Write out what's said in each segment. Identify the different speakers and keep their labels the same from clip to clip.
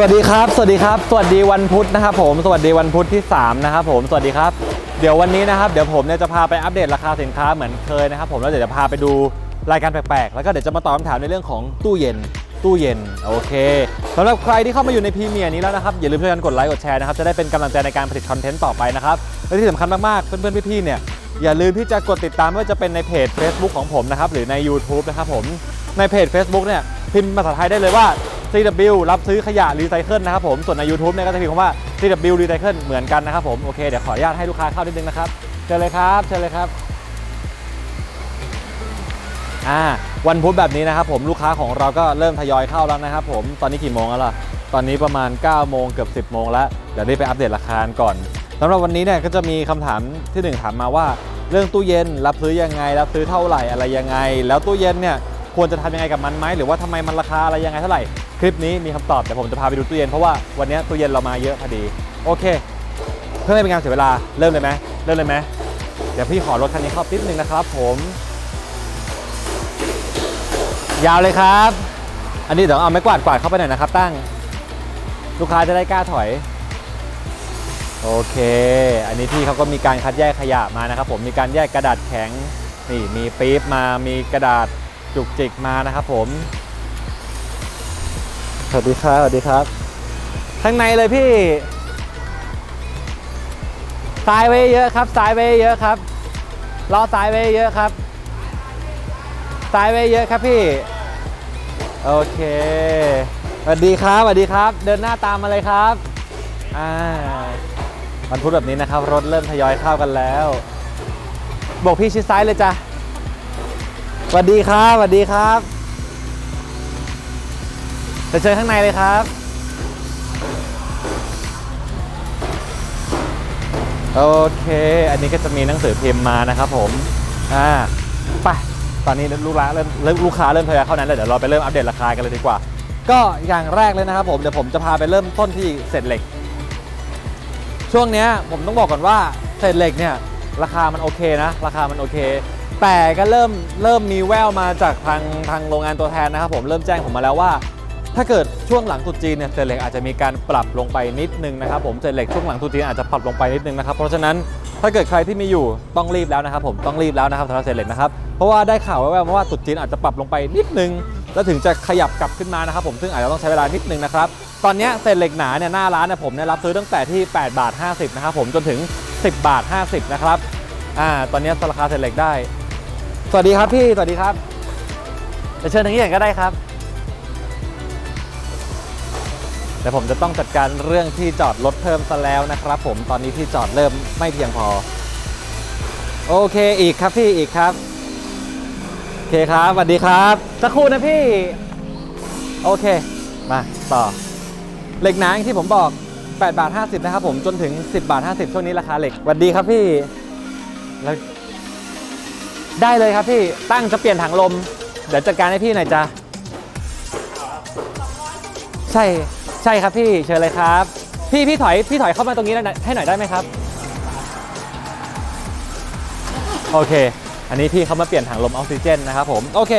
Speaker 1: สวัสดีครับ สวัสดีครับ สวัสดีวันพุธนะครับผมสวัสดีวันพุธที่ 3 นะครับผมสวัสดีครับ เดี๋ยววันนี้นะครับเดี๋ยวผมเนี่ยจะพาไปอัปเดตราคาสินค้าเหมือนเคยนะครับผมแล้วเดี๋ยวจะพาไปดูรายการแปลกๆ แล้วก็เดี๋ยวจะมาตอบคำถามในเรื่องของตู้เย็น ตู้เย็นโอเคสำหรับใครที่เข้ามาอยู่ในพรีเมียร์นี้แล้วนะครับอย่าลืมช่วยกันกดไลค์กดแชร์นะครับจะได้เป็นกำลังใจในการผลิตคอนเทนต์ต่อไปนะครับและที่สำคัญมากๆเพื่อนๆพี่ๆเนี่ยอย่าลืมที่จะกดติดตามไม่ว่าจะเป็นในเพจ Facebook ของผมนะครับหรือใน YouTube นะครับผมในเพจ Facebook เนี่ยพิมพ์ภาษาไทยได้เลยว่า CW รับซื้อขยะรีไซเคิลนะครับผม ส่วนใน YouTube เนี่ยก็จะพิมพ์คำว่า CW รีไซเคิลเหมือนกันนะครับผม โอเค เดี๋ยวขออนุญาตให้ลูกค้าเข้านิดนึงนะครับ เชิญเลยครับ เชิญเลยครับอ่าวันพุธแบบนี้นะครับผมลูกค้าของเราก็เริ่มทยอยเข้าแล้วนะครับผมตอนนี้กี่โมงแล้วล่ะตอนนี้ประมาณ 9 โมงเกือบ 10 โมงแล้ว เดี๋ยวได้ไปอัปเดตราคาก่อนสำหรับวันนี้เนี่ยก็จะมีคำถามที่หนึ่งถามมาว่า เรื่องตู้เย็นรับซื้อยังไง รับซื้อเท่าไหร่อะไรยังไง แล้วตู้เย็นเนี่ย ควรจะทำยังไงกับมันไหมหรือว่าทำไมมันราคาอะไรยังไงเท่าไหร่ คลิปนี้มีคำตอบแต่ผมจะพาไปดูตู้เย็นเพราะว่าวันนี้ตู้เย็นเรามาเยอะพอดี โอเค เพื่อไม่เป็นการเสียเวลาเริ่มเลยไหมเริ่มเลยไหมเดี๋ยวพี่ขอรถคันนี้เข้านิดนึงนะครับ ผม ยาวเลยครับ อันนี้เดี๋ยวเอาไม้กวาดกวาดเข้าไปหน่อยนะครับ ตั้ง ลูกค้าจะได้กล้าถอยโอเค อันนี้พี่เขาก็มีการคัดแยกขยะมานะครับผม มีการแยกกระดาษแข็ง นี่มีปี๊บมา มีกระดาษ จุกจิกมานะครับผมสวัสดีครับสวัสดีครับข้างในเลยพี่ซ้ายไว้เยอะครับซ้ายไว้เยอะครับล้อซ้ายไว้เยอะครับซ้ายไว้เยอะครับพี่โอเคสวัสดีครับสวัสดีครับ เดินหน้าตามมาเลยครับอ่าวันพุธแบบนี้นะครับ รถเริ่มทยอยเข้ากันแล้วบอกพี่ชิดซ้ายเลยจ้ะ สวัสดีครับสวัสดีครับไปเชิญข้างในเลยครับ โอเค อันนี้ก็จะมีหนังสือพิมพ์มานะครับผม อ่าไปตอนนี้ลูกค้าเริ่มเริ่มลูกค้าเริ่มทยอยเข้านั้นแล้วเดี๋ยวเราไปเริ่มอัปเดตราคากันเลยดีกว่า ก็อย่างแรกเลยนะครับผมเดี๋ยวผมจะพาไปเริ่มต้นที่เศษเหล็ก ช่วงเนี้ยผมต้องบอกก่อนว่าเศษเหล็กเนี่ยราคามันโอเคนะ ราคามันโอเค แต่ก็เริ่มเริ่มมีแววมาจากทางทางโรงงานตัวแทนนะครับผมเริ่มแจ้งผมมาแล้วว่า ถ้าเกิดช่วงหลังตุจีนเนี่ยเศษเหล็กอาจจะมีการปรับลงไปนิดนึงนะครับผมเศษเหล็กช่วงหลังตุจีนอาจจะปรับลงไปนิดนึงนะครับเพราะฉะนั้นถ้าเกิดใครที่มีอยู่ต้องรีบแล้วนะครับผมต้องรีบแล้วนะครับสำหรับเศษเหล็กนะครับเพราะว่าได้ข่าวแว่วๆมาว่าตุจีนอาจจะปรับลงไปนิดนึง แล้วถึงจะขยับกลับขึ้นมานะครับผมซึ่งอาจจะต้องใช้เวลานิดนึงนะครับตอนนี้เศษเหล็กหนาเนี่ยหน้าร้านเนี่ยผมเนี่ยรับซื้อตั้งแต่ที่ 8 บาท 50นะครับผมจนถึง 10 บาท 50นะครับอ่าตอนนี้ราคาเศษเหล็กได้ สวัสดีครับพี่ สวัสดีครับเดี๋ยวเชิญทางนี้ก่อนก็ได้ครับเดี๋ยวผมจะต้องจัดการเรื่องที่จอดรถเพิ่มซะแล้วนะครับผมตอนนี้ที่จอดเริ่มไม่เพียงพอ โอเคอีกครับพี่อีกครับ โอเคครับสวัสดีครับ สักครู่นะพี่ โอเค มาต่อ เหล็กหนาอย่างที่ผมบอก 8 บาท 50 นะครับผมจนถึง 10 บาท 50 ช่วงนี้ราคาเหล็กสวัสดีครับพี่ แล้ว ได้เลยครับพี่ตั้งจะเปลี่ยนถังลม เดี๋ยวจัดการให้พี่หน่อยจ้ะใช่ใช่ครับพี่เชิญเลยครับ พี่พี่ถอยพี่ถอยเข้ามาตรงนี้ให้หน่อยได้ไหมครับ โอเค อันนี้พี่เขามาเปลี่ยนถังลมออกซิเจนนะครับผมโอเค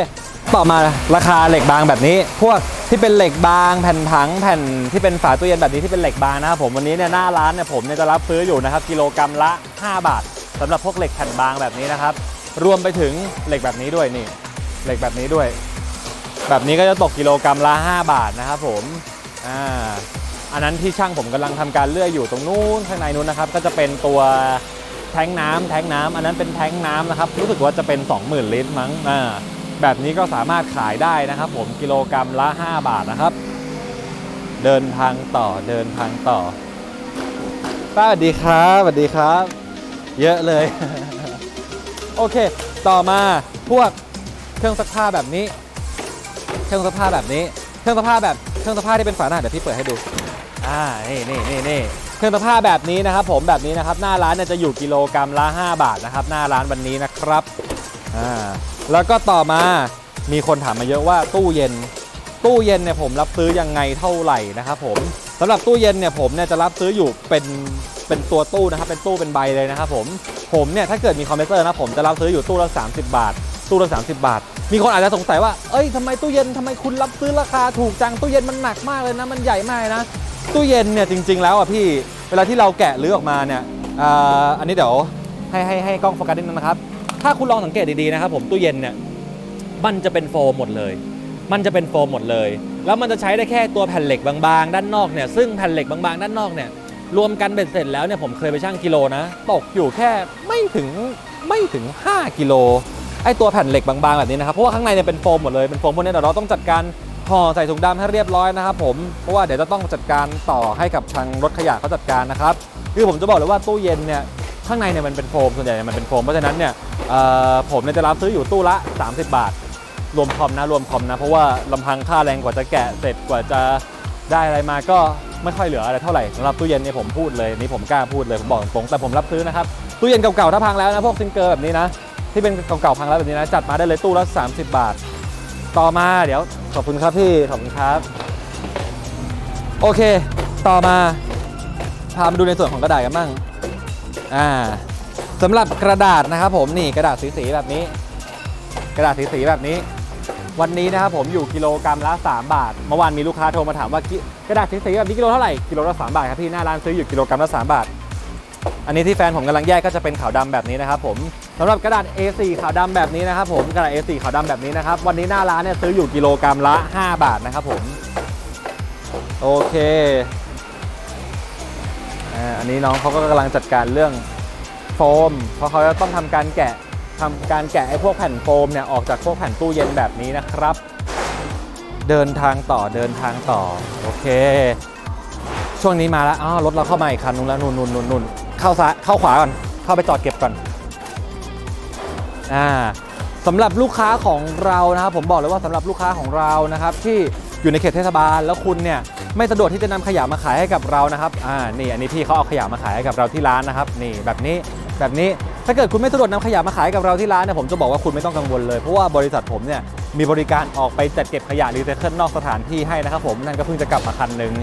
Speaker 1: ต่อมาราคาเหล็กบางแบบนี้ พวกที่เป็นเหล็กบางแผ่นถังแผ่นที่เป็นฝาตู้เย็นแบบนี้ที่เป็นเหล็กบางนะครับผมวันนี้เนี่ยหน้าร้านเนี่ยผมเนี่ยจะรับซื้ออยู่นะครับกิโลกรัมละ 5 บาทสำหรับพวกเหล็กแผ่นบางแบบนี้นะครับ รวมไปถึงเหล็กแบบนี้ด้วยนี่ เหล็กแบบนี้ด้วย แบบนี้ก็จะตกกิโลกรัมละ 5 บาทนะครับผมอ่าอันนั้นที่ช่างผมกำลังทำการเลื่อยอยู่ตรงนู้นข้างในนู้นนะครับ ก็จะเป็นตัวแทงน้ำแทงน้ำอันนั้นเป็นแทงน้ำนะครับ รู้สึกว่าจะเป็น 20,000 ลิตรมั้งอ่าแบบนี้ก็สามารถขายได้นะครับ ผมกิโลกรัมละ 5 บาทนะครับ เดินทางต่อเดินทางต่อป้าสวัสดีครับสวัสดีครับ เยอะเลย โอเค ต่อมาพวกเครื่องซักผ้าแบบนี้ เครื่องซักผ้าแบบนี้ เครื่องซักผ้าแบบเครื่องซักผ้าที่เป็นฝาหน้าเดี๋ยวพี่เปิดให้ดู อ่า นี่นี่นี่นี่เครื่องซักผ้าแบบนี้นะครับ ผมแบบนี้นะครับ หน้าร้านเนี่ยจะอยู่กิโลกรัมละ 5 บาทนะครับ หน้าร้านวันนี้นะครับ อ่า แล้วก็ต่อมา มีคนถามมาเยอะว่าตู้เย็น ตู้เย็นเนี่ยผมรับซื้อยังไงเท่าไหร่นะครับผมสำหรับตู้เย็นเนี่ยผมเนี่ยจะรับซื้ออยู่เป็น เป็นตัวตู้นะครับ เป็นตู้เป็นใบเลยนะครับผม ผมเนี่ยถ้าเกิดมีคอมเพรสเซอร์นะผมจะรับซื้ออยู่ตู้ละ 30 บาท ตู้ละ 30 บาท มีคนอาจจะสงสัยว่า เอ้ยทำไมตู้เย็นทำไมคุณรับซื้อราคาถูกจัง ตู้เย็นมันหนักมากเลยนะ มันใหญ่มากนะ ตู้เย็นเนี่ยจริง ๆ แล้วอะพี่ เวลาที่เราแกะรื้อออกมาเนี่ยออันนี้เดี๋ยวให้ให้ให้กล้องโฟกัสนิดนึงนะครับ ถ้าคุณลองสังเกตดีๆนะครับผมตู้เย็นเนี่ย มันจะเป็นโฟมหมดเลย มันจะเป็นโฟมหมดเลย แล้วมันจะใช้ได้แค่ตัวแผ่นเหล็กบางๆ ด้านนอกเนี่ย ซึ่งแผ่นเหล็กบางๆ ด้านนอกเนี่ย รวมกันเบ็ดเสร็จแล้วเนี่ยผมเคยไปชั่งกิโลนะ ตกอยู่แค่ไม่ถึงไม่ถึง 5 กิโลไอตัวแผ่นเหล็กบางๆแบบนี้นะครับเพราะว่าข้างในเนี่ยเป็นโฟมหมดเลยเป็นโฟมพวกนี้เดี๋ยวเราต้องจัดการห่อใส่ถุงดำให้เรียบร้อยนะครับผมเพราะว่าเดี๋ยวจะต้องจัดการต่อให้กับทางรถขยะเขาจัดการนะครับคือผมจะบอกเลยว่าตู้เย็นเนี่ยข้างในเนี่ยมันเป็นโฟมส่วนใหญ่มันเป็นโฟมเพราะฉะนั้นเนี่ยผมเนี่ยจะรับซื้ออยู่ตู้ละ 30 บาท รวมคอมนะรวมคอมนะ เพราะว่าลำพังค่าแรงกว่าจะแกะเสร็จกว่าจะได้อะไรมาก็ ไม่ค่อยเหลืออะไรเท่าไหร่สำหรับตู้เย็นเนี่ยผมพูดเลยนี่ผมกล้าพูดเลยผมบอกตรงแต่ผมรับซื้อนะครับตู้เย็นเก่าๆถ้าพังแล้วนะพวกซิงเกอร์แบบนี้นะที่เป็นเก่าๆพังแล้วแบบนี้นะจัดมาได้เลยตู้ละ 30 บาท ต่อมาเดี๋ยวขอบคุณครับพี่ขอบคุณครับ โอเค ต่อมาพามาดูในส่วนของกระดาษกันบ้างอ่าสำหรับกระดาษนะครับผมนี่กระดาษสีๆแบบนี้ กระดาษสีๆแบบนี้ วันนี้นะครับผมอยู่กิโลกรัมละ 3 บาท เมื่อวานมีลูกค้าโทรมาถามว่ากระดาษสีๆแบบนี้กิโลเท่าไหร่กิโลละ3บาทครับพี่หน้าร้านซื้ออยู่กิโลกรัมละ 3 บาท อันนี้ที่แฟนผมกำลังแยกก็จะเป็นขาวดำแบบนี้นะครับผมสำหรับกระดาษ A4 ขาวดำแบบนี้นะครับผมกระดาษ A4 ขาวดำแบบนี้นะครับวันนี้หน้าร้านเนี่ยซื้ออยู่กิโลกรัมละ 5 บาทนะครับผมโอเคอันนี้น้องเขาก็กำลังจัดการเรื่องโฟม เพราะเขาจะต้องทำการแกะ ทำการแกะไอ้พวกแผ่นโฟมเนี่ยออกจากพวกแผ่นตู้เย็นแบบนี้นะครับ เดินทางต่อเดินทางต่อโอเค ช่วงนี้มาแล้วอ๋อรถเราเข้ามาอีกคันนึงแล้วนู่นนู่นนู่นนู่นเข้าซ้ายเข้าขวาก่อนเข้าไปจอดเก็บก่อนอ่าสำหรับลูกค้าของเรานะครับผมบอกเลยว่าสำหรับลูกค้าของเรานะครับ ที่อยู่ในเขตเทศบาลแล้วคุณเนี่ยไม่สะดวกที่จะนำขยะมาขายให้กับเรานะครับอ่านี่อันนี้พี่เขาเอาขยะมาขายให้กับเราที่ร้านนะครับ นี่แบบนี้แบบนี้ ถ้าเกิดคุณไม่สะดวกนำขยะมาขายกับเราที่ร้านเนี่ยผมจะบอกว่าคุณไม่ต้องกังวลเลยเพราะว่าบริษัทผมเนี่ยมีบริการออกไปจัดเก็บขยะรีไซเคิลนอกสถานที่ให้นะครับผมนั่นก็เพิ่งจะกลับมาคันหนึ่ง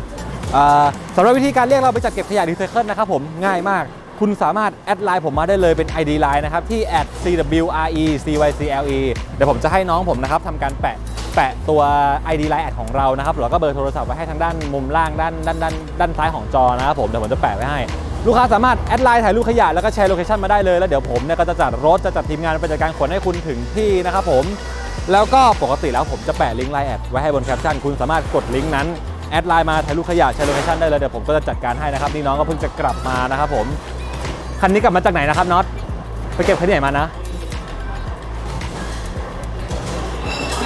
Speaker 1: สำหรับวิธีการเรียกเราไปจัดเก็บขยะรีไซเคิลนะครับผมง่ายมาก คุณสามารถแอดไลน์ผมมาได้เลยเป็น ID Line นะครับที่ @cwrecycle เดี๋ยวผมจะให้น้องผมนะครับทำการแปะแปะตัว ID Line แอดของเรานะครับแล้วก็เบอร์โทรศัพท์ไว้ให้ทางด้านมุมล่างด้านด้านด้านด้านซ้ายของจอนะครับผมเดี๋ยวผมจะแปะไว้ให้ ลูกค้าสามารถแอดไลน์ถ่ายรูปขยะแล้วก็แชร์โลเคชันมาได้เลยแล้วเดี๋ยวผมเนี่ยก็จะจัดรถจะจัดทีมงานไปจัดการขนให้คุณถึงที่นะครับผมแล้วก็ปกติแล้วผมจะแปะลิงก์ไลน์แอดไว้ให้บนแคปชั่นคุณสามารถกดลิงก์นั้นแอดไลน์มาถ่ายรูปขยะแชร์โลเคชันได้เลยเดี๋ยวผมก็จะจัดการให้นะครับนี่น้องก็เพิ่งจะกลับมานะครับผมคันนี้กลับมาจากไหนนะครับน็อตไปเก็บคันไหนมานะ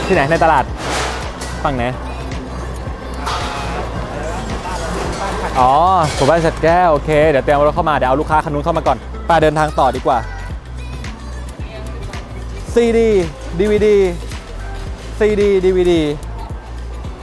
Speaker 1: ที่ไหนในตลาดฝั่งไหน อ๋อผมบ้านเสร็จแก้วโอเค เดี๋ยวเตรียมรถเข้ามา เดี๋ยวเอาลูกค้าคันนู้นเข้ามาก่อนไปเดินทางต่อดีกว่า CD DVD CD DVD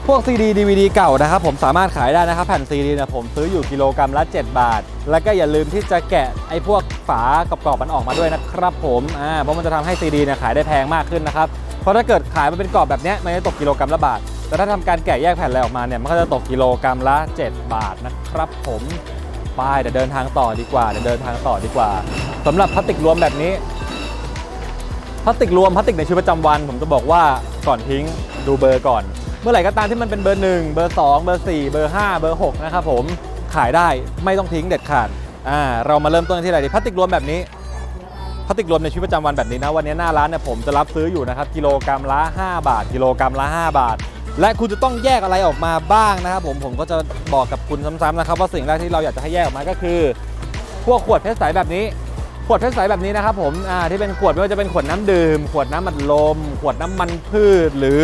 Speaker 1: พวก CD DVD เก่านะครับผมสามารถขายได้นะครับ แผ่น CD เนี่ยผมซื้ออยู่กิโลกรัมละ 7 บาท แล้วก็อย่าลืมที่จะแกะไอ้พวกฝากรอบๆมันออกมาด้วยนะครับผมอ่าเพราะมันจะทำให้ CD เนี่ยขายได้แพงมากขึ้นนะครับ เพราะถ้าเกิดขายมาเป็นกรอบแบบเนี้ยมันจะตกกิโลกรัมละบาท แต่ถ้าทำการแกะแยกแผ่นอะไรออกมาเนี่ยมันก็จะตกกิโลกรัมละ 7 บาทนะครับผมไปเดี๋ยวเดินทางต่อดีกว่าเดี๋ยวเดินทางต่อดีกว่าสำหรับพลาสติกรวมแบบนี้พลาสติกรวมพลาสติกในชีวิตประจำวัน ผมจะบอกว่าก่อนทิ้งดูเบอร์ก่อน เมื่อไหร่ก็ตามที่มันเป็นเบอร์ 1 เบอร์ 2 เบอร์ 4 เบอร์ 5 เบอร์ 6 นะครับผมขายได้ไม่ต้องทิ้งเด็ดขาดอ่าเรามาเริ่มต้นที่อะไรดีพลาสติกรวมแบบนี้พลาสติกรวมในชีวิตประจำวันแบบนี้นะวันนี้หน้าร้านเนี่ยผมจะรับซื้ออยู่นะครับกิโลกรัมละ 5 บาท กิโลกรัมละ 5 บาท และคุณจะต้องแยกอะไรออกมาบ้างนะครับผมผมก็จะบอกกับคุณซ้ำๆนะครับว่าสิ่งแรกที่เราอยากจะให้แยกออกมาก็คือ พวกขวดเพชรใสแบบนี้ ขวดเพชรใสแบบนี้นะครับผมที่เป็นขวดไม่ว่าจะเป็นขวดน้ำดื่ม ขวดน้ำมัดลม ขวดน้ำมันพืช หรือ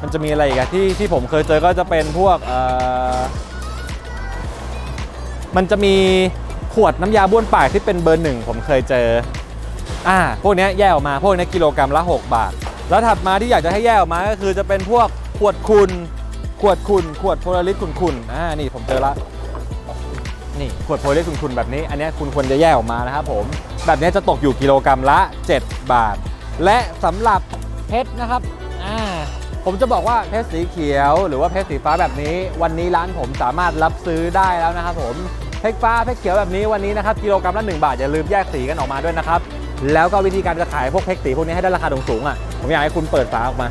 Speaker 1: มันจะมีอะไรอีกอที่ที่ผมเคยเจอก็จะเป็นพวกมันจะมีขวดน้ำยาบ้วนปากที่เป็นเบอร์หนึ่งผมเคยเจออ่าพวกนี้แยกออกมาพวกนี้กิโลกรัมละ 6 บาท แล้วถัดมาที่อยากจะให้แยกออกมาก็คือจะเป็นพวก วดคุณ ขวดคุณ ขวดโพลาริสคุณคุณอ่านี่ผมเจอละนี่ขวดโพลีคุณคุณแบบนี้ อันนี้คุณควรจะแยกออกมานะครับผม แบบนี้จะตกอยู่กิโลกรัมละ 7 บาท และสำหรับเพชรนะครับอ่าผมจะบอกว่าเพชรสีเขียว หรือว่าเพชรสีฟ้าแบบนี้ วันนี้ร้านผมสามารถรับซื้อได้แล้วนะครับผมเพชรฟ้าเพชรเขียวแบบนี้วันนี้นะครับกิโลกรัมละ 1 บาทอย่าลืมแยกสีกันออกมาด้วยนะครับแล้วก็วิธีการจะขายพวกเพชรสีพวกนี้ให้ได้ราคาสูงๆอะผมอยากให้คุณเปิดฝาออกมา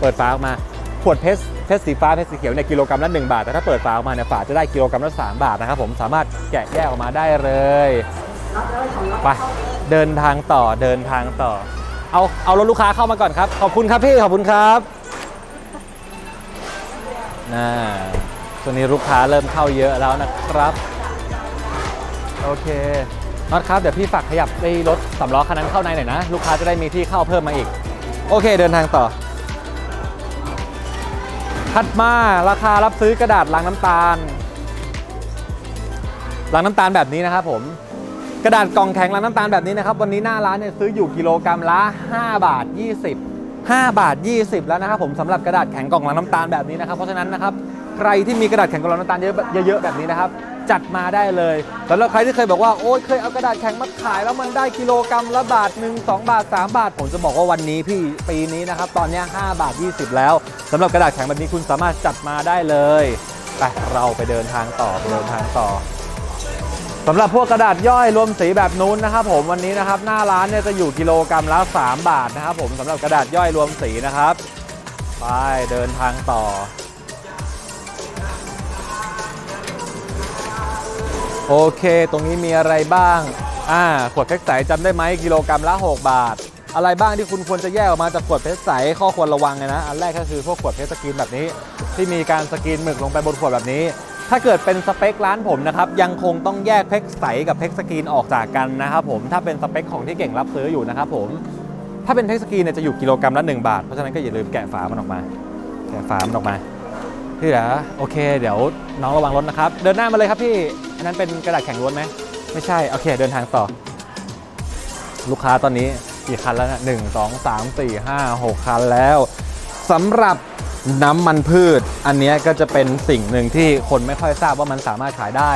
Speaker 1: เปิดฝาออกมา ขวดเพชรเพชรสีฟ้าเพชรสีเขียวเนี่ยกิโลกรัมละ1บาท แต่ถ้าเปิดฝาออกมาเนี่ยฝาจะได้กิโลกรัมละ3บาทนะครับผมสามารถแกะแยกออกมาได้เลยไปเดินทางต่อเดินทางต่อ เอาเอารถลูกค้าเข้ามาก่อนครับ ขอบคุณครับพี่ขอบคุณครับน่าช่วงนี้ลูกค้าเริ่มเข้าเยอะแล้วนะครับโอเคน็อตครับเดี๋ยวพี่ฝากขยับไอ้รถสำล้อคันนั้นเข้าในหน่อยนะ ลูกค้าจะได้มีที่เข้าเพิ่มมาอีก โอเคเดินทางต่อ ถัดมาราคารับซื้อกระดาษลังน้ำตาลลังน้ำตาลแบบนี้นะครับผมกระดาษกล่องแข็งลังน้ำตาลแบบนี้นะครับ วันนี้หน้าร้านเนี่ยซื้ออยู่กิโลกรัมละ 5 บาท 20 5 บาท 20 แล้วนะครับผมสำหรับกระดาษแข็งกล่องลังน้ำตาลแบบนี้นะครับเพราะฉะนั้นนะครับใครที่มีกระดาษแข็งกล่องลังน้ำตาลเยอะเยอะๆแบบนี้นะครับ จัดมาได้เลยสำหรับใครที่เคยบอกว่าโอ๊ยเคยเอากระดาษแข็งมาขายแล้วมันได้กิโลกรัมละบาทหนึ่งสองบาท 3 บาท ผมจะบอกว่าวันนี้พี่ปีนี้นะครับตอนนี้5บาท 20 แล้วสำหรับกระดาษแข็งแบบนี้คุณสามารถจัดมาได้เลยไปเราไปเดินทางต่อเดินทางต่อสำหรับพวกกระดาษย่อยรวมสีแบบนู้นนะครับผมวันนี้นะครับหน้าร้านเนี่ยจะอยู่กิโลกรัมละ 3 บาทนะครับผมสำหรับกระดาษย่อยรวมสีนะครับไปเดินทางต่อ โอเค ตรงนี้มีอะไรบ้าง อ่า ขวดเพชรใสจำได้ไหมกิโลกรัมละ 6 บาท อะไรบ้างที่คุณควรจะแยกออกมาจากขวดเพชรใส ข้อควรระวังเลยนะ อันแรกก็คือพวกขวดเพชรสกรีนแบบนี้ ที่มีการสกรีนหมึกลงไปบนขวดแบบนี้ ถ้าเกิดเป็นสเปคร้านผมนะครับ ยังคงต้องแยกเพชรใสกับเพชรสกรีนออกจากกันนะครับผม ถ้าเป็นสเปคของที่เก่งรับซื้ออยู่นะครับผม ถ้าเป็นเพชรสกรีนเนี่ยจะอยู่กิโลกรัมละ 1 บาท เพราะฉะนั้นก็อย่าลืมแกะฝามันออกมา แกะฝามันออกมา พี่เหรอโอเค เดี๋ยวน้องระวังรถนะครับ เดินหน้ามาเลยครับพี่ อันนั้นเป็นกระดาษแข็งล้วนไหมไม่ใช่ โอเค เดินทางต่อ ลูกค้าตอนนี้กี่คันแล้วนะหนึ่งสองสามสี่ห้าหกคันแล้วสำหรับน้ำมันพืช อันนี้ก็จะเป็นสิ่งหนึ่งที่คนไม่ค่อยทราบว่ามันสามารถขายได้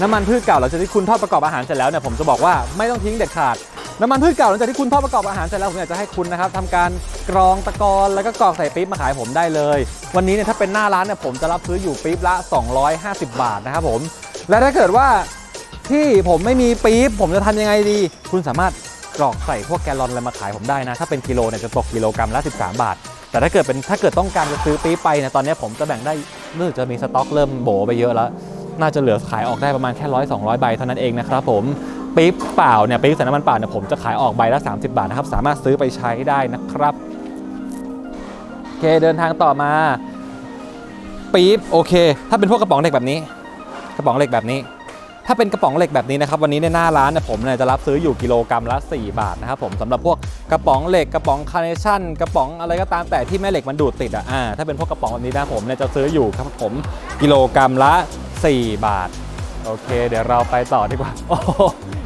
Speaker 1: น้ำมันพืชเก่าหลังจากที่คุณทอดประกอบอาหารเสร็จแล้วเนี่ยผมจะบอกว่าไม่ต้องทิ้งเด็ดขาดน้ำมันพืชเก่าหลังจากที่คุณทอดประกอบอาหารเสร็จแล้วผมอยากจะให้คุณนะครับทำการกรองตะกอนแล้วก็กรอกใส่ปี๊บมาขายผมได้เลย วันนี้เนี่ยถ้าเป็นหน้าร้านเนี่ยผมจะรับซื้ออยู่ปี๊บละ 250 บาทนะครับผม และถ้าเกิดว่าที่ผมไม่มีปี๊บผมจะทำยังไงดี คุณสามารถกรอกใส่พวกแกลลอนอะไรมาขายผมได้นะ ถ้าเป็นกิโลเนี่ยจะตกกิโลกรัมละ 13 บาท แต่ถ้าเกิดเป็นถ้าเกิดต้องการจะซื้อปี๊บไปเนี่ยตอนนี้ผมจะแบ่งได้เนื่องจากจะมีสต็อกเริ่มโบไปเยอะแล้ว น่าจะเหลือขายออกได้ประมาณแค่ร้อยสองร้อยใบเท่านั้นเองนะครับผมปี๊บเปล่าเนี่ยปี๊บใส่น้ำมันเปล่าเนี่ยผมจะขายออกใบละ 30 บาทนะครับสามารถซื้อไปใช้ได้นะครับโอเคเดินทางต่อมาปี๊บโอเค ถ้าเป็นพวกกระป๋องเหล็กแบบนี้ กระป๋องเหล็กแบบนี้ ถ้าเป็นกระป๋องเหล็กแบบนี้นะครับวันนี้ในหน้าร้านเนี่ยผมเนี่ยจะรับซื้ออยู่กิโลกรัมละ 4 บาทนะครับผมสำหรับพวกกระป๋องเหล็กกระป๋องคาร์เนชั่นกระป๋องอะไรก็ตามแต่ที่แม่เหล็กมันดูดติดอะอ่าถ้าเป็นพวกกระป๋องแบบนี้นะผมเนี่ยจะซื้ออยู่ครับผมกิโลกรัมละ 4 บาทโอเค เดี๋ยวเราไปต่อดีกว่าโอ้โห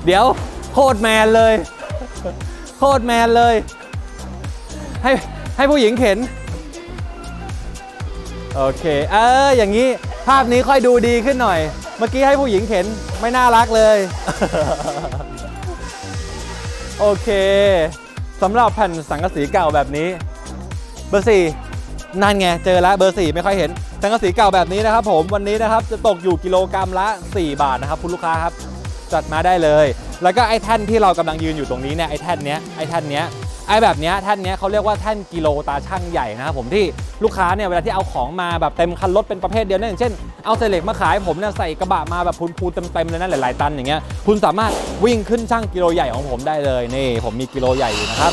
Speaker 1: เดี๋ยวโคตรแมนเลย โคตรแมนเลย ให้ให้ผู้หญิงเข็น โอเค เอออย่างนี้ ภาพนี้ค่อยดูดีขึ้นหน่อย เมื่อกี้ให้ผู้หญิงเข็นไม่น่ารักเลย โอเคสำหรับแผ่นสังกะสีเก่าแบบนี้ เบอร์สี่นั่นไง เจอแล้วเบอร์สี่ไม่ค่อยเห็น สังกะสีเก่าแบบนี้นะครับผมวันนี้นะครับจะตกอยู่กิโลกรัมละ 4 บาทนะครับคุณลูกค้าครับ จัดมาได้เลย แล้วก็ไอ้แท่นที่เรากำลังยืนอยู่ตรงนี้เนี่ยไอ้แท่นเนี้ยไอ้แท่นเนี้ย ไอ้แบบเนี้ยแท่นเนี้ยเขาเรียกว่าแท่นกิโลตาช่างใหญ่นะครับผมที่ลูกค้าเนี่ยเวลาที่เอาของมาแบบเต็มคันรถเป็นประเภทเดียวนะอย่างเช่นเอาเศษเหล็กมาขายผมเนี่ยใส่กระบะมาแบบพูนๆเต็มๆเลยนะหลายๆตันอย่างเงี้ยคุณสามารถวิ่งขึ้นช่างกิโลใหญ่ของผมได้เลยนี่ผมมีกิโลใหญ่อยู่นะครับ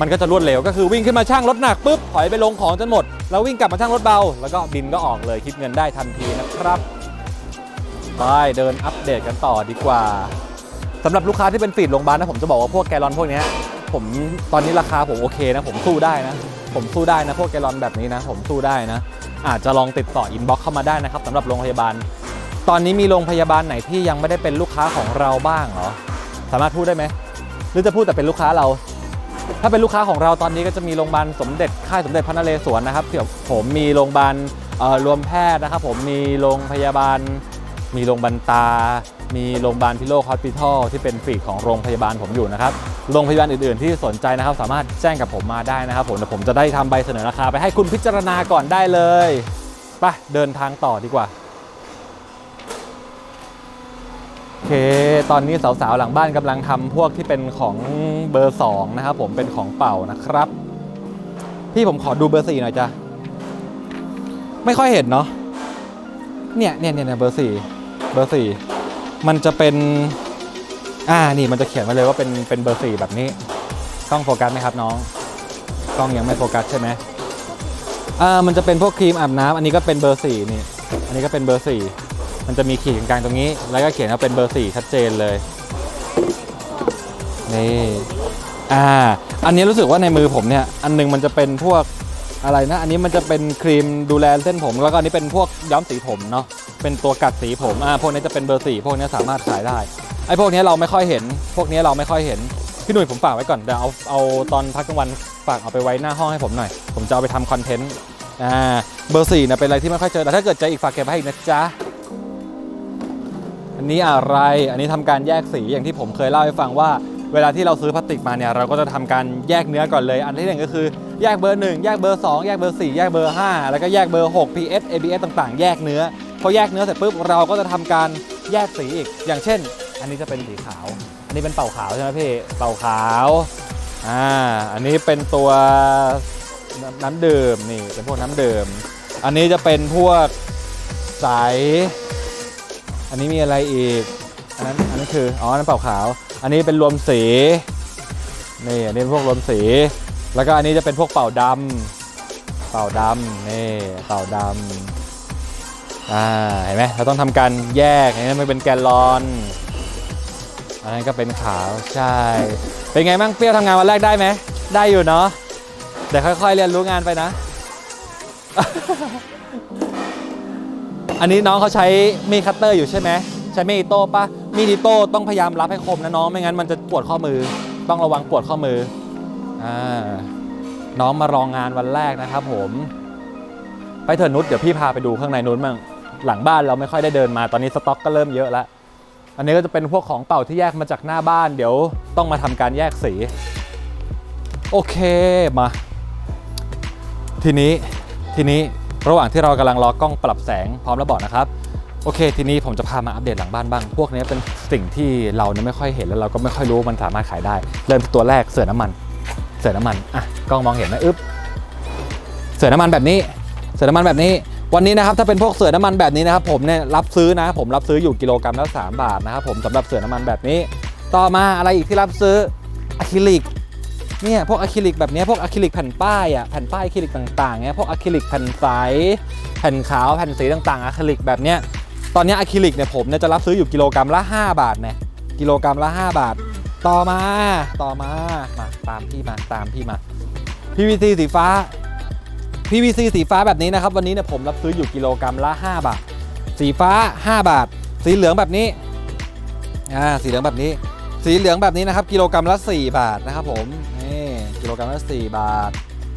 Speaker 1: มันก็จะรวดเร็วก็คือวิ่งขึ้นมาช่างรถหนักปุ๊บถอยไปลงของจนหมด แล้ววิ่งกลับมาช่างรถเบา แล้วก็บินก็ออกเลยคิดเงินได้ทันทีนะครับไปเดินอัปเดตกันต่อดีกว่าสำหรับลูกค้าที่เป็นฟีดโรงพยาบาลนะผมจะบอกว่าพวกแกลลอนพวกนี้ ผมตอนนี้ราคาผมโอเคนะ ผมสู้ได้นะ ผมสู้ได้นะ พวกแกลอนแบบนี้นะ ผมสู้ได้นะ อาจจะลองติดต่ออินบ็อกเข้ามาได้นะครับสำหรับโรงพยาบาล ตอนนี้มีโรงพยาบาลไหนที่ยังไม่ได้เป็นลูกค้าของเราบ้างเหรอสามารถพูดได้ไหมหรือจะพูดแต่เป็นลูกค้าเรา ถ้าเป็นลูกค้าของเราตอนนี้ก็จะมีโรงพยาบาลสมเด็จค่ายสมเด็จพระนเรศวรนะครับเดี๋ยวผมมีโรงพยาบาลรวมแพทย์นะครับ ผมมีโรงพยาบาล มีโรงพยาบาลตา มีโรงพยาบาลพิโลกฮอสพิทอลที่เป็นฝีกของโรงพยาบาลผมอยู่นะครับ โรงพยาบาลอื่นๆที่สนใจนะครับ สามารถแจ้งกับผมมาได้นะครับผมเดี๋ยวผมจะได้ทำใบเสนอราคาไปให้คุณพิจารณาก่อนได้เลยไปเดินทางต่อดีกว่าโอเค ตอนนี้สาวๆหลังบ้านกำลังทำพวกที่เป็นของเบอร์สองนะครับผมเป็นของเป่านะครับ พี่ผมขอดูเบอร์สี่หน่อยจ้ะไม่ค่อยเห็นเนาะเนี่ยเนี่ยเนี่ยเนี่ยเบอร์สี่เบอร์สี่ มันจะเป็น อ่า นี่มันจะเขียนไว้เลยว่าเป็น เป็นเบอร์สี่แบบนี้กล้องโฟกัสไหมครับน้องกล้องยังไม่โฟกัสใช่ไหมอ่า มันจะเป็นพวกครีมอาบน้ำอันนี้ก็เป็นเบอร์สี่นี่ อันนี้ก็เป็นเบอร์สี่มันจะมีขีดกลางๆตรงนี้ แล้วก็เขียนว่าเป็นเบอร์สี่ชัดเจนเลย นี่ อ่า อันนี้รู้สึกว่าในมือผมเนี่ย อันหนึงมันจะเป็นพวก อะไรนะ อันนี้มันจะเป็นครีมดูแลเส้นผม แล้วก็อันนี้เป็นพวกย้อมสีผมเนาะเป็นตัวกัดสีผมอ่าพวกนี้จะเป็นเบอร์สี่พวกนี้สามารถขายได้ไอ้พวกนี้เราไม่ค่อยเห็น พวกนี้เราไม่ค่อยเห็นพี่หนุ่ยผมฝากไว้ก่อนเดี๋ยวเอาเอาตอนพักกลางวันฝากเอาไปไว้หน้าห้องให้ผมหน่อย ผมจะเอาไปทำคอนเทนต์อ่าเบอร์สี่เนี่ยเป็นอะไรที่ไม่ค่อยเจอแต่ถ้าเกิดเจออีกฝากเก็บให้อีกนะจ๊ะอันนี้อะไรอันนี้ทำการแยกสีอย่างที่ผมเคยเล่าให้ฟังว่า เวลาที่เราซื้อพลาสติกมาเนี่ยเราก็จะทำการแยกเนื้อก่อนเลย อันที่หนึ่งก็คือแยกเบอร์ 1 แยกเบอร์ 2 แยกเบอร์ 4 แยกเบอร์ 5 แล้วก็แยกเบอร์ 6 PS ABS ต่างๆ แยกเนื้อพอแยกเนื้อเสร็จปุ๊บเราก็จะทำการแยกสีอีก อย่างเช่น อันนี้จะเป็นสีขาว อันนี้เป็นเป่าขาวใช่ไหมพี่เป่าขาวอ่าอันนี้เป็นตัวน้ำน้ำดื่มนี่เป็นพวกน้ำดื่มอันนี้จะเป็นพวกใส อันนี้มีอะไรอีก อันนั้นอันนี้คืออ๋ออันนั้นเป่าขาว อันนี้เป็นรวมสีนี่อันนี้เป็นพวกรวมสี แล้วก็อันนี้จะเป็นพวกเป่าดำเป่าดำนี่เป่าดำอ่าเห็นไหมเราต้องทำการแยกอันนี้ไม่เป็นแกลลอนอันนั้นก็เป็นขาวใช่ เป็นไงบ้างเปรี้ยวทำงานวันแรกได้ไหมได้อยู่เนาะเดี๋ยวค่อย ๆ เรียนรู้งานไปนะ อันนี้น้องเขาใช้มีดคัตเตอร์อยู่ใช่ไหมใช้มีดอิโต้ปะ มีดอิโต้ต้องพยายามรับให้คมนะน้องไม่งั้นมันจะปวดข้อมือ ต้องระวังปวดข้อมืออ่าน้องมารองงานวันแรกนะครับผม ไปเถอะนุชเดี๋ยวพี่พาไปดูข้างในนู้นมั่งหลังบ้านเราไม่ค่อยได้เดินมาตอนนี้สต็อกก็เริ่มเยอะแล้วอันนี้ก็จะเป็นพวกของเป่าที่แยกมาจากหน้าบ้าน เดี๋ยวต้องมาทำการแยกสี โอเคมา ทีนี้ทีนี้ระหว่างที่เรากำลังรอกล้องปรับแสงพร้อมแล้วบอกนะครับ โอเค ทีนี้ผมจะพามาอัปเดตหลังบ้านบ้าง พวกนี้เป็นสิ่งที่เราไม่ค่อยเห็นแล้วเราก็ไม่ค่อยรู้ว่ามันสามารถขายได้ เริ่มตัวแรกเสือน้ำมัน เสือน้ำมัน อะ กล้องมองเห็นไหมอึ๊บ เสือน้ำมันแบบนี้ เสือน้ำมันแบบนี้ วันนี้นะครับถ้าเป็นพวกเสือน้ำมันแบบนี้นะครับผมเนี่ยรับซื้อนะ ผมรับซื้ออยู่กิโลกรัมละ3บาทนะครับผมสำหรับเสือน้ำมันแบบนี้ ต่อมาอะไรอีกที่รับซื้ออะคริลิกเนี่ยพวกอะคริลิกแบบนี้พวกอะคริลิกแผ่นป้ายอะแผ่นป้ายอะคริลิกต่างๆเนี่ยพวกอะคริลิกแผ่นใสแผ่นขาวแผ่นสีต่างๆอะคริลิกแบบเนี้ย ตอนนี้อะคริลิกเนี่ยผมเนี่ยจะรับซื้ออยู่กิโลกรัมละ 5 บาทเนี่ยกิโลกรัมละ 5 บาท ต่อมาต่อมามาตามพี่มาตามพี่มา PVC สีฟ้า PVC สีฟ้าแบบนี้นะครับ วันนี้เนี่ยผมรับซื้ออยู่กิโลกรัมละ 5 บาท สีฟ้า 5 บาท สีเหลืองแบบนี้อ่าสีเหลืองแบบนี้ สีเหลืองแบบนี้นะครับ กิโลกรัมละ 4 บาทนะครับผมนี่กิโลกรัมละ 4 บาท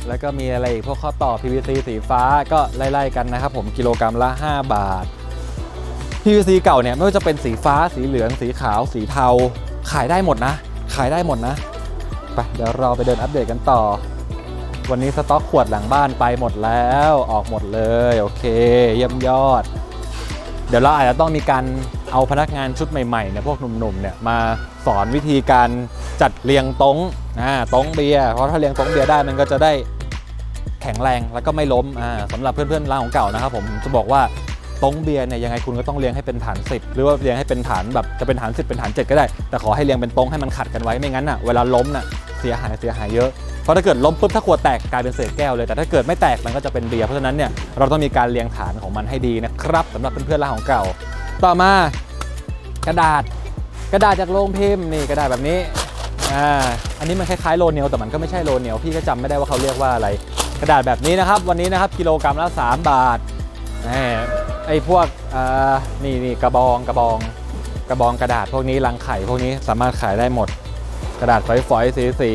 Speaker 1: แล้วก็มีอะไรอีกพวกข้อต่อ PVC สีฟ้าก็ไล่ๆกันนะครับผมกิโลกรัมละ 5 บาท PVC เก่าเนี่ยไม่ว่าจะเป็นสีฟ้าสีเหลืองสีขาว สีเทา ขายได้หมดนะ ขายได้หมดนะไปเดี๋ยวเราไปเดินอัปเดตกันต่อ วันนี้สต็อกขวดหลังบ้านไปหมดแล้วออกหมดเลย โอเค เยี่ยมยอด เดี๋ยวเราอาจจะต้องมีการเอาพนักงานชุดใหม่ๆเนี่ยพวกหนุ่มๆเนี่ยมาสอนวิธีการจัดเรียงต๊งอ่าต๊งเบียร์เพราะถ้าเรียงต๊งเบียร์ได้มันก็จะได้แข็งแรงแล้วก็ไม่ล้มอ่าสำหรับเพื่อนๆร้านของเก่านะครับผมจะบอกว่า ต๊งเบียร์เนี่ยยังไงคุณก็ต้องเรียงให้เป็นฐาน 10 หรือว่าเรียงให้เป็นฐานแบบจะเป็นฐาน 10 เป็นฐาน 7 ก็ได้ แต่ขอให้เรียงเป็นต๊งให้มันขัดกันไว้ไม่งั้นอะเวลาล้มน่ะเสียหายเสียหายเยอะเพราะถ้าเกิดล้มปุ๊บถ้าขวดแตกกลายเป็นเศษแก้วเลย แต่ถ้าเกิดไม่แตกมันก็จะเป็นเบียร์เพราะฉะนั้นเนี่ยเราต้องมีการเรียงฐานของมันให้ดีนะครับสำหรับเพื่อนๆร้านของเก่า ต่อมากระดาษกระดาษจากโรงพิมพ์นี่กระดาษแบบนี้อ่าอันนี้มันคล้ายๆโลเนียลแต่มันก็ไม่ใช่โลเนียลพี่ก็จำไม่ได้ว่าเขาเรียกว่าอะไร กระดาษแบบนี้นะครับ วันนี้นะครับกิโลกรัมละ 3 บาท ไอ้พวกนี่นี่กระบองกระบองกระบองกระดาษพวกนี้รังไข่พวกนี้สามารถขายได้หมด กระดาษฝอยๆสีสี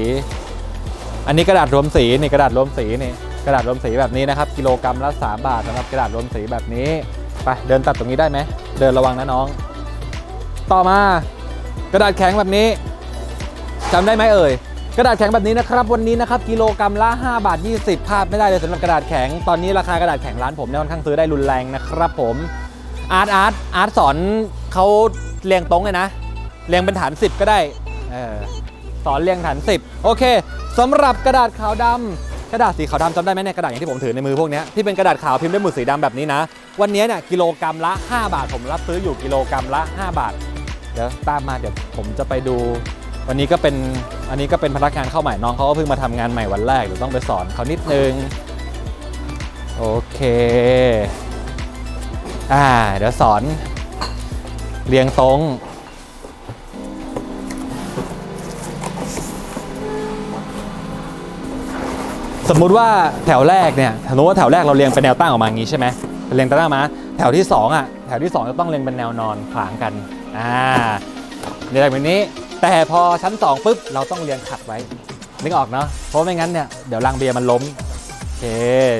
Speaker 1: อันนี้กระดาษรวมสีนี่กระดาษรวมสีนี่กระดาษรวมสีแบบนี้นะครับ กิโลกรัมละ3บาทสำหรับกระดาษรวมสีแบบนี้ไปเดินตัดตรงนี้ได้ไหมเดินระวังนะน้อง ต่อมากระดาษแข็งแบบนี้จำได้ไหมเอ่ย กระดาษแข็งแบบนี้นะครับวันนี้นะครับกิโลกรัมละ 5 บาท 20พลาดไม่ได้เลยสำหรับกระดาษแข็งตอนนี้ราคากระดาษแข็งร้านผมเนี่ยค่อนข้างซื้อได้รุนแรงนะครับผมอาร์ตอาร์ตอาร์ตสอนเขาเรียงตรงเลยนะเรียงเป็นฐาน 10 ก็ได้เออสอนเรียงฐาน 10 โอเคสำหรับกระดาษขาวดำกระดาษสีขาวดำจำได้ไหมเนี่ยกระดาษอย่างที่ผมถือในมือพวกนี้ที่เป็นกระดาษขาวพิมพ์ด้วยหมุดสีดำแบบนี้นะ วันนี้เนี่ยกิโลกรัมละ 5 บาทผมรับซื้ออยู่กิโลกรัมละ 5 บาทเดี๋ยวตามมาเดี๋ยวผมจะไปดู วันนี้ก็เป็นอันนี้ก็เป็นพนักงานเข้าใหม่น้องเขาก็เพิ่งมาทำงานใหม่วันแรกเดี๋ยวต้องไปสอนเขานิดนึงโอเคอ่าเดี๋ยวสอนเรียงตรงสมมุติว่าแถวแรกเนี่ยสมมติว่าแถวแรกเราเรียงเป็นแนวตั้งออกมาอย่างนี้ใช่ไหมเรียงตั้งมา แถวที่สองอะ แถวที่สองจะต้องเรียงเป็นแนวนอนขวางกัน อ่าเรียงแบบนี้ แต่พอชั้น 2ปุ๊บเราต้องเรียงขัดไว้นึกออกเนาะเพราะไม่งั้นเนี่ยเดี๋ยวรังเบียร์มันล้มโอเค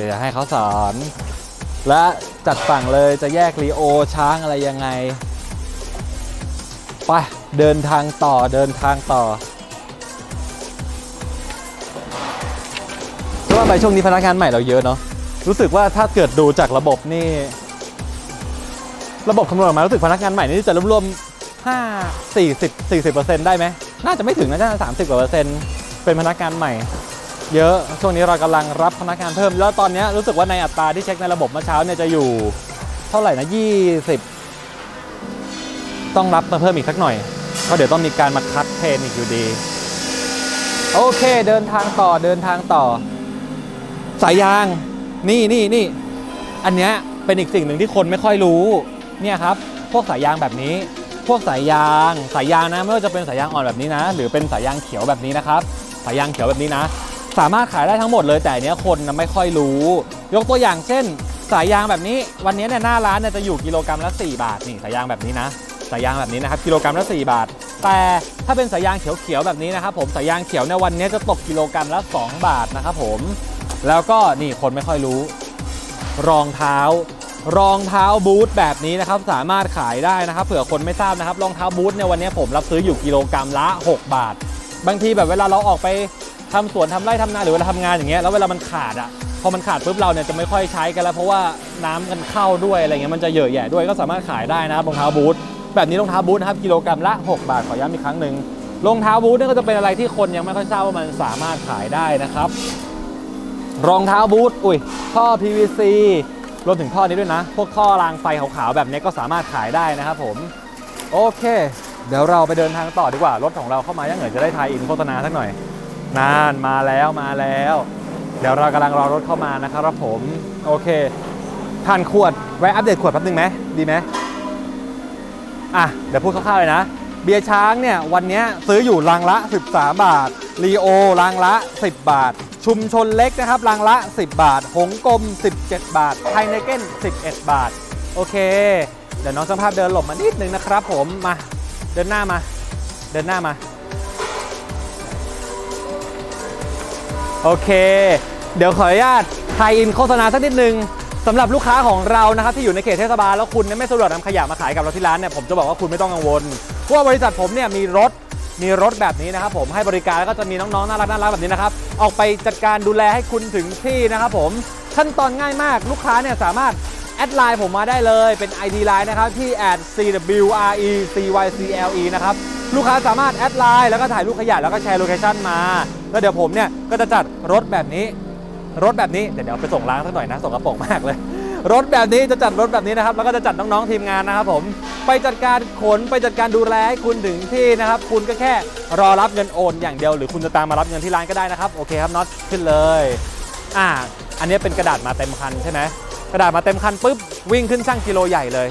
Speaker 1: เดี๋ยวให้เขาสอน และจัดฝั่งเลยจะแยกรีโอช้างอะไรยังไงไปเดินทางต่อเดินทางต่อก็ว่าไปช่วงนี้พนักงานใหม่เราเยอะเนาะรู้สึกว่าถ้าเกิดดูจากระบบนี่ ระบบคำนวณออกมารู้สึกพนักงานใหม่นี่จะรวมๆ 5 40 40 ได้ไหม น่าจะไม่ถึงนะน่าจะ30กว่าเปอร์เซ็นต์เป็นพนักงานใหม่ เยอะ ช่วงนี้เรากำลังรับพนักงานเพิ่ม แล้วตอนนี้รู้สึกว่าในอัตราที่เช็คในระบบเมื่อเช้าเนี่ยจะอยู่ เท่าไหร่นะ 20 ต้องรับมาเพิ่มอีกสักหน่อยเพราะเดี๋ยวต้องมีการมาคัดเทรนอีกอยู่ดี โอเคเดินทางต่อเดินทางต่อ สายยาง นี่นี่นี่ อันเนี้ยเป็นอีกสิ่งหนึ่งที่คนไม่ค่อยรู้ เนี่ยครับ พวกสายยางแบบนี้ พวกสายยางสายยางนะไม่ว่าจะเป็นสายยางอ่อนแบบนี้นะ หรือเป็นสายยางเขียวแบบนี้นะครับสายยางเขียวแบบนี้นะ สามารถขายได้ทั้งหมดเลยแต่เนี้ยคนไม่ค่อยรู้ ยกตัวอย่างเช่น สายยางแบบนี้ วันนี้เนี่ยหน้าร้านเนี่ยจะอยู่กิโลกรัมละ 4 บาทนี่สายยางแบบนี้นะสายยางแบบนี้นะครับกิโลกรัมละ 4 บาท แต่ถ้าเป็นสายยางเขียวๆแบบนี้นะครับผมสายยางเขียวในยวันนี้จะตกกิโลกรัมละ 2 บาทนะครับผมแล้วก็นี่คนไม่ค่อยรู้ รองเท้า รองเท้าบูทแบบนี้นะครับสามารถขายได้นะครับเผื่อคนไม่ทราบนะครับรองเท้าบูทในยวันนี้ผมรับซื้ออยู่กิโลกรัมละ 6 บาท บางทีแบบเวลาเราออกไปทำสวนทำไร่ทำนาหรือเวลาทำงานอย่างเงี้ยแล้วเวลามันขาดอะพอมันขาดปุ๊บเราเนี่ยจะไม่ค่อยใช้กันแล้วเพราะว่าน้ำกันเข้าด้วยอะไรเงี้ยมันจะเยอะแยะด้วยก็สามารถขายได้นะครับรองเท้าบูทแบบนี้รองเท้าบูทนะครับกิโลกรัมละ 6 บาทขอย้ำอีกครั้งหนึ่งรองเท้าบูทเนี่ยก็จะเป็นอะไรที่คนยังไม่ค่อยทราบว่ามันสามารถขายได้นะครับ รองเท้าบูทอุ้ยท่อ PVC รวมถึงท่อนี้ด้วยนะ พวกท่อรางไฟขาวๆแบบนี้ก็สามารถขายได้นะครับผม โอเค เดี๋ยวเราไปเดินทางต่อดีกว่า รถของเราเข้ามายังเหนื่อจะได้ทายอินโฆษณาสักหน่อย นานมาแล้วมาแล้ว เดี๋ยวเรากำลังรอรถเข้ามานะครับผม โอเคทานขวดแวะอัปเดตขวดแป๊บนึงไหมดีไหมอะเดี๋ยวพูดคร่าวๆเลยนะ เบียร์ช้างเนี่ยวันนี้ซื้ออยู่ลังละ 13 บาท รีโอลังละ 10 บาท ชุมชนเล็กนะครับลังละ 10 บาท หงกลม 17 บาท ไทเนเก้น 11 บาท โอเค เดี๋ยวน้องช่าภาพเดินหลบมานิดนึงนะครับผมมาเดินหน้ามา เดินหน้ามา โอเค เดี๋ยวขออนุญาตไทยอินโฆษณาสักนิดนึงสำหรับลูกค้าของเรานะครับที่อยู่ในเขตเทศบาลแล้วคุณไม่สะดวกนำขยะมาขายกับเราที่ร้านเนี่ยผมจะบอกว่าคุณไม่ต้องกังวลเพราะว่าบริษัทผมเนี่ยมีรถ มีรถแบบนี้นะครับผมให้บริการแล้วก็จะมีน้องๆน่ารักน่ารักแบบนี้นะครับออกไปจัดการดูแลให้คุณถึงที่นะครับผมขั้นตอนง่ายมากลูกค้าเนี่ยสามารถแอดไลน์ผมมาได้เลยเป็น ID line นะครับที่ @cwrecycle นะครับลูกค้าสามารถแอดไลน์แล้วก็ถ่ายรูปขยะแล้วก็แชร์โลเคชั่นมา แล้วเดี๋ยวผมเนี่ยก็จะจัดรถแบบนี้ รถแบบนี้เดี๋ยวเดี๋ยวไปส่งล้างสักหน่อยนะส่งกระโปรงมากเลย รถแบบนี้จะจัดรถแบบนี้นะครับ แล้วก็จะจัดน้องๆทีมงานนะครับผม ไปจัดการขนไปจัดการดูแลให้คุณถึงที่นะครับ คุณก็แค่รอรับเงินโอนอย่างเดียว หรือคุณจะตามมารับเงินที่ร้านก็ได้นะครับ โอเคครับน็อตขึ้นเลย อ่า อันนี้เป็นกระดาษมาเต็มคันใช่ไหมกระดาษมาเต็มคันปุ๊บวิ่งขึ้นช่างกิโลใหญ่เลย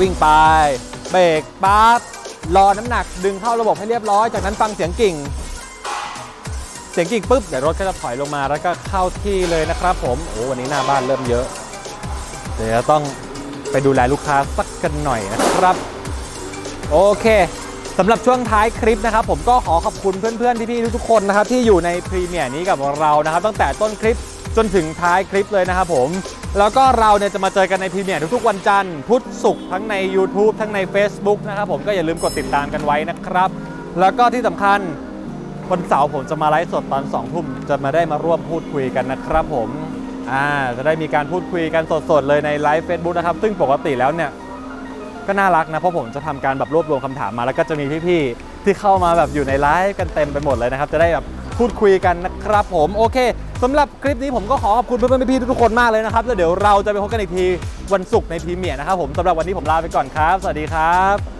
Speaker 1: วิ่งไป เบรกปั๊บรอน้ำหนักดึงเข้าระบบให้เรียบร้อย จากนั้นฟังเสียงกิ่ง เสียงกิ่งปุ๊บเดี๋ยวรถก็จะถอยลงมาแล้วก็เข้าที่เลยนะครับผม โอ้วันนี้หน้าบ้านเริ่มเยอะ เดี๋ยวต้องไปดูแลลูกค้าสักกันหน่อยนะครับ โอเคสำหรับช่วงท้ายคลิปนะครับ ผมก็ขอขอบคุณเพื่อนๆพี่ๆทุกๆคนนะครับที่อยู่ในพรีเมียร์นี้กับเรานะครับ ตั้งแต่ต้นคลิปจนถึงท้ายคลิปเลยนะครับผมแล้วก็เราเนี่ยจะมาเจอกันในพรีเมียร์ทุกๆวันจันทร์พุธศุกร์ทั้งใน YouTube ทั้งใน Facebook นะครับผมก็อย่าลืมกดติดตามกันไว้นะครับ แล้วก็ที่สำคัญวันเสาร์ผมจะมาไลฟ์สดตอน2องทุ่มจะมาได้มาร่วมพูดคุยกันนะครับผม อ่าจะได้มีการพูดคุยกันสดๆ เลยในไลฟ์ Facebook นะครับ ซึ่งปกติแล้วเนี่ย ก็น่ารักนะ เพราะผมจะทำการแบบรวบรวมคำถามมา แล้วก็จะมีพี่ๆ ที่เข้ามาแบบอยู่ในไลฟ์กันเต็มไปหมดเลยนะครับ จะได้แบบพูดคุยกันนะครับผมโอเคสำหรับคลิปนี้ผมก็ขอขอบคุณเพื่อนๆพี่ๆทุกๆคนมากเลยนะครับ แล้วเดี๋ยวเราจะไปพบกันอีกทีวันศุกร์ในพรีเมียร์นะครับผมสำหรับวันนี้ผมลาไปก่อนครับ สวัสดีครับ